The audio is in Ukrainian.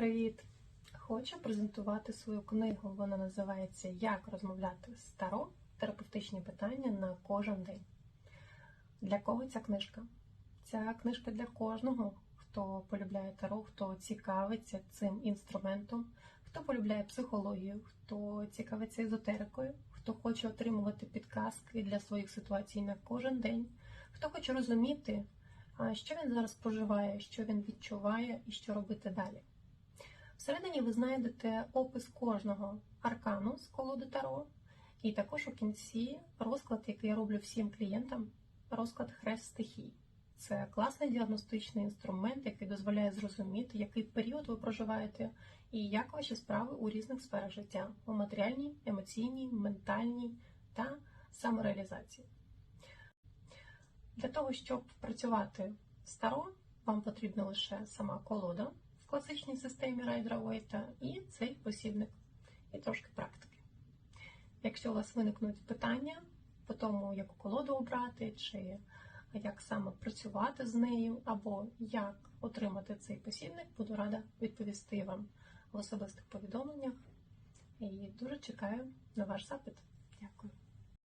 Привіт! Хочу презентувати свою книгу. Вона називається Як розмовляти з Таро. Терапевтичні питання на кожен день. Для кого ця книжка? Ця книжка для кожного, хто полюбляє таро, хто цікавиться цим інструментом, хто полюбляє психологію, хто цікавиться езотерикою, хто хоче отримувати підказки для своїх ситуацій на кожен день, хто хоче розуміти, що він зараз проживає, що він відчуває і що робити далі. Всередині ви знайдете опис кожного аркану з колоди Таро, і також у кінці розклад, який я роблю всім клієнтам, розклад хрест стихій. Це класний діагностичний інструмент, який дозволяє зрозуміти, який період ви проживаєте і як ваші справи у різних сферах життя у матеріальній, емоційній, ментальній та самореалізації. Для того, щоб працювати з Таро, вам потрібна лише сама колода класичній системі Райдера Уейта і цей посібник, і трошки практики. Якщо у вас виникнуть питання по тому, яку колоду обрати, чи як саме працювати з нею, або як отримати цей посібник, буду рада відповісти вам в особистих повідомленнях. І дуже чекаю на ваш запит. Дякую.